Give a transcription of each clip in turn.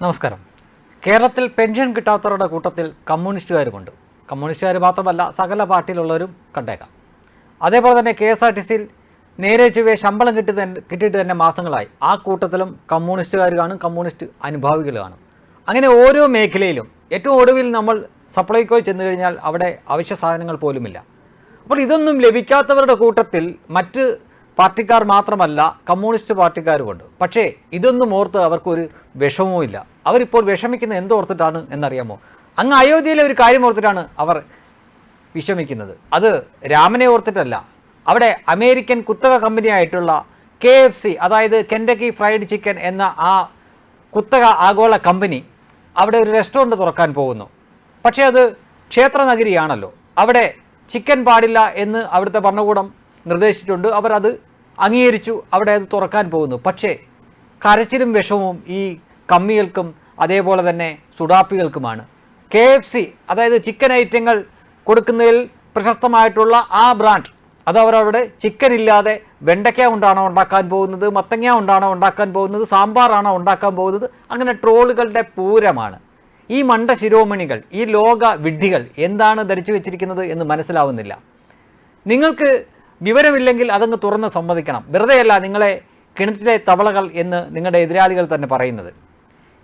നമസ്കാരം. കേരളത്തിൽ പെൻഷൻ കിട്ടാത്തവരുടെ കൂട്ടത്തിൽ കമ്മ്യൂണിസ്റ്റുകാരുമുണ്ട്. കമ്മ്യൂണിസ്റ്റുകാർ മാത്രമല്ല സകല പാർട്ടിയിലുള്ളവരും കണ്ടേക്കാം. അതേപോലെ തന്നെ കെ എസ് ആർ ടി സിയിൽ നേരെ ചുവേ ശമ്പളം കിട്ടി തന്നെ കിട്ടിയിട്ട് തന്നെ മാസങ്ങളായി. ആ കൂട്ടത്തിലും കമ്മ്യൂണിസ്റ്റുകാർ കാണും കമ്മ്യൂണിസ്റ്റ് അനുഭാവികൾ കാണും. അങ്ങനെ ഓരോ മേഖലയിലും ഏറ്റവും ഒടുവിൽ നമ്മൾ സപ്ലൈകോ ചെന്ന് കഴിഞ്ഞാൽ അവിടെ അവശ്യ സാധനങ്ങൾ പോലുമില്ല. അപ്പോൾ ഇതൊന്നും ലഭിക്കാത്തവരുടെ കൂട്ടത്തിൽ മറ്റ് പാർട്ടിക്കാർ മാത്രമല്ല കമ്മ്യൂണിസ്റ്റ് പാർട്ടിക്കാരുമുണ്ട്. പക്ഷേ ഇതൊന്നും ഓർത്ത് അവർക്കൊരു വിഷമവുമില്ല അവരിപ്പോൾ വിഷമിക്കുന്ന എന്തോർത്തിട്ടാണ് എന്നറിയാമോ? അങ്ങ് അയോധ്യയിലെ ഒരു കാര്യം ഓർത്തിട്ടാണ് അവർ വിഷമിക്കുന്നത്. അത് രാമനെ ഓർത്തിട്ടല്ല. അവിടെ അമേരിക്കൻ കുത്തക കമ്പനിയായിട്ടുള്ള കെ എഫ് സി അതായത് കെൻഡക്കി ഫ്രൈഡ് ചിക്കൻ എന്ന ആ കുത്തക ആഗോള കമ്പനി അവിടെ ഒരു റെസ്റ്റോറന്റ് തുറക്കാൻ പോകുന്നു. പക്ഷേ അത് ക്ഷേത്രനഗരിയാണല്ലോ അവിടെ ചിക്കൻ പാടില്ല എന്ന് അവിടുത്തെ ഭരണകൂടം നിർദ്ദേശിച്ചിട്ടുണ്ട്. അവരത് അംഗീകരിച്ചു. അവിടെ അത് തുറക്കാൻ പോകുന്നു. പക്ഷേ കരച്ചിലും വിഷമവും ഈ കമ്മികൾക്കും അതേപോലെ തന്നെ സുഡാപ്പികൾക്കുമാണ്. കെ എഫ് സി അതായത് ചിക്കൻ ഐറ്റങ്ങൾ കൊടുക്കുന്നതിൽ പ്രശസ്തമായിട്ടുള്ള ആ ബ്രാൻഡ് അത് അവരവിടെ ചിക്കൻ ഇല്ലാതെ വെണ്ടയ്ക്ക കൊണ്ടാണോ ഉണ്ടാക്കാൻ പോകുന്നത് മത്തങ്ങ കൊണ്ടാണോ ഉണ്ടാക്കാൻ പോകുന്നത് സാമ്പാറാണോ ഉണ്ടാക്കാൻ പോകുന്നത് അങ്ങനെ ട്രോളുകളുടെ പൂരമാണ്. ഈ മണ്ട ശിരോമണികൾ ഈ ലോക വിഡ്ഢികൾ എന്താണ് ധരിച്ചു വെച്ചിരിക്കുന്നത് എന്ന് മനസ്സിലാവുന്നില്ല. നിങ്ങൾക്ക് വിവരമില്ലെങ്കിൽ അതങ്ങ് തുറന്ന് സമ്മതിക്കണം. വെറുതെയല്ല നിങ്ങളെ കിണറ്റിലെ തവളകൾ എന്ന് നിങ്ങളുടെ എതിരാളികൾ തന്നെ പറയുന്നത്.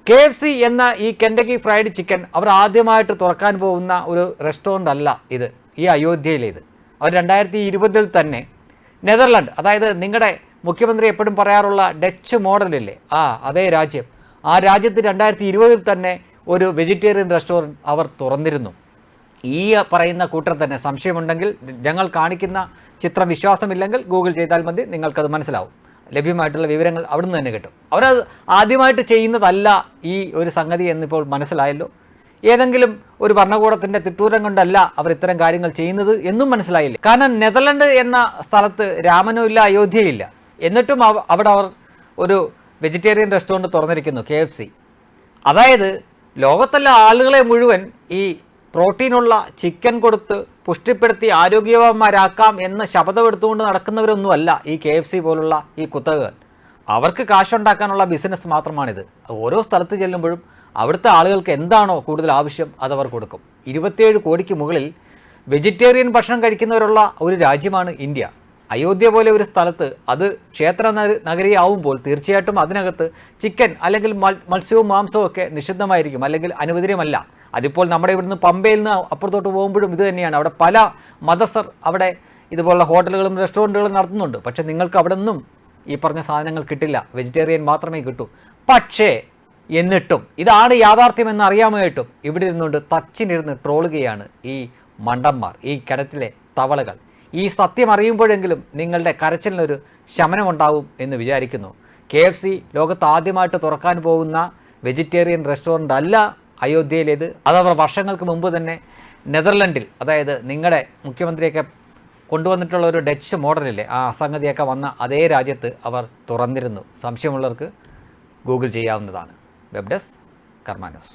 കെ എഫ് സി എന്ന ഈ കെൻഡക്കി ഫ്രൈഡ് ചിക്കൻ അവർ ആദ്യമായിട്ട് തുറക്കാൻ പോകുന്ന ഒരു റെസ്റ്റോറന്റ് അല്ല ഇത് ഈ അയോധ്യയിലേത് അവർ രണ്ടായിരത്തി ഇരുപതിൽ തന്നെ നെതർലൻഡ് അതായത് നിങ്ങളുടെ മുഖ്യമന്ത്രി എപ്പോഴും പറയാറുള്ള ഡച്ച് മോഡലില്ലേ ആ അതേ രാജ്യം. ആ രാജ്യത്ത് രണ്ടായിരത്തി ഇരുപതിൽ തന്നെ ഒരു വെജിറ്റേറിയൻ റെസ്റ്റോറന്റ് അവർ തുറന്നിരുന്നു. ഈ പറയുന്ന കൂട്ടർ തന്നെ സംശയമുണ്ടെങ്കിൽ ഞങ്ങൾ കാണിക്കുന്ന ചിത്രം വിശ്വാസമില്ലെങ്കിൽ ഗൂഗിൾ ചെയ്താൽ മതി നിങ്ങൾക്കത് മനസ്സിലാവും. ലഭ്യമായിട്ടുള്ള വിവരങ്ങൾ അവിടുന്ന് തന്നെ കിട്ടും. അവരത് ആദ്യമായിട്ട് ചെയ്യുന്നതല്ല ഈ ഒരു സംഗതി എന്നിപ്പോൾ മനസ്സിലായല്ലോ. ഏതെങ്കിലും ഒരു ഭരണകൂടത്തിന്റെ തിട്ടൂരം കൊണ്ടല്ല അവർ ഇത്തരം കാര്യങ്ങൾ ചെയ്യുന്നത് എന്നും മനസ്സിലായില്ല. കാരണം നെതർലൻഡ് എന്ന സ്ഥലത്ത് രാമനും ഇല്ല അയോധ്യയില്ല എന്നിട്ടും അവിടെ അവർ ഒരു വെജിറ്റേറിയൻ റെസ്റ്റോറന്റ് തുറന്നിരിക്കുന്നു കെ എഫ് സി. അതായത് ലോകത്തുള്ള ആളുകളെ മുഴുവൻ ഈ പ്രോട്ടീനുള്ള ചിക്കൻ കൊടുത്ത് പുഷ്ടിപ്പെടുത്തി ആരോഗ്യവാന്മാരാക്കാം എന്ന് ശപഥമെടുത്തുകൊണ്ട് നടക്കുന്നവരൊന്നുമല്ല ഈ കെ എഫ് സി പോലുള്ള ഈ കുത്തകകൾ. അവർക്ക് കാശുണ്ടാക്കാനുള്ള ബിസിനസ് മാത്രമാണിത്. ഓരോ സ്ഥലത്ത് ചെല്ലുമ്പോഴും അവിടുത്തെ ആളുകൾക്ക് എന്താണോ കൂടുതൽ ആവശ്യം അതവർ കൊടുക്കും. ഇരുപത്തിയേഴ് കോടിക്ക് മുകളിൽ വെജിറ്റേറിയൻ ഭക്ഷണം കഴിക്കുന്നവരുള്ള ഒരു രാജ്യമാണ് ഇന്ത്യ. അയോധ്യ പോലെ ഒരു സ്ഥലത്ത് അത് ക്ഷേത്ര നഗ- നഗരിയാവുമ്പോൾ തീർച്ചയായിട്ടും അതിനകത്ത് ചിക്കൻ അല്ലെങ്കിൽ മത്സ്യവും മാംസവും ഒക്കെ നിഷിദ്ധമായിരിക്കും അല്ലെങ്കിൽ അനുവദനീയമല്ല. അതിപ്പോൾ നമ്മുടെ ഇവിടുന്ന് പമ്പയിൽ നിന്ന് അപ്പുറത്തോട്ട് പോകുമ്പോഴും ഇത് തന്നെയാണ്. അവിടെ പല മതസ്ഥർ അവിടെ ഇതുപോലുള്ള ഹോട്ടലുകളും റെസ്റ്റോറന്റുകളും നടത്തുന്നുണ്ട്. പക്ഷേ നിങ്ങൾക്ക് അവിടെ നിന്നും ഈ പറഞ്ഞ സാധനങ്ങൾ കിട്ടില്ല. വെജിറ്റേറിയൻ മാത്രമേ കിട്ടൂ. പക്ഷേ എന്നിട്ടും ഇതാണ് യാഥാർത്ഥ്യമെന്ന് അറിയാമായിട്ടും ഇവിടെ ഇരുന്നുകൊണ്ട് തച്ചിനിരുന്ന് ട്രോളുകയാണ് ഈ മണ്ടന്മാർ ഈ കിടറ്റിലെ തവളകൾ. ഈ സത്യം അറിയുമ്പോഴെങ്കിലും നിങ്ങളുടെ കരച്ചിലിനൊരു ശമനമുണ്ടാവും എന്ന് വിചാരിക്കുന്നു. കെ എഫ് സി ലോകത്ത് ആദ്യമായിട്ട് തുറക്കാൻ പോകുന്ന വെജിറ്റേറിയൻ റെസ്റ്റോറന്റ് അല്ല അയോധ്യയിലേത്? അതവർ വർഷങ്ങൾക്ക് മുമ്പ് തന്നെ നെതർലൻഡിൽ അതായത് നിങ്ങളുടെ മുഖ്യമന്ത്രിയൊക്കെ കൊണ്ടുവന്നിട്ടുള്ള ഒരു ഡച്ച് മോഡലില്ലേ ആ അസംഗതിയൊക്കെ വന്ന അതേ രാജ്യത്ത് അവർ തുറന്നിരുന്നു. സംശയമുള്ളവർക്ക് ഗൂഗിൾ ചെയ്യാവുന്നതാണ്. Web desk കർമാനോസ്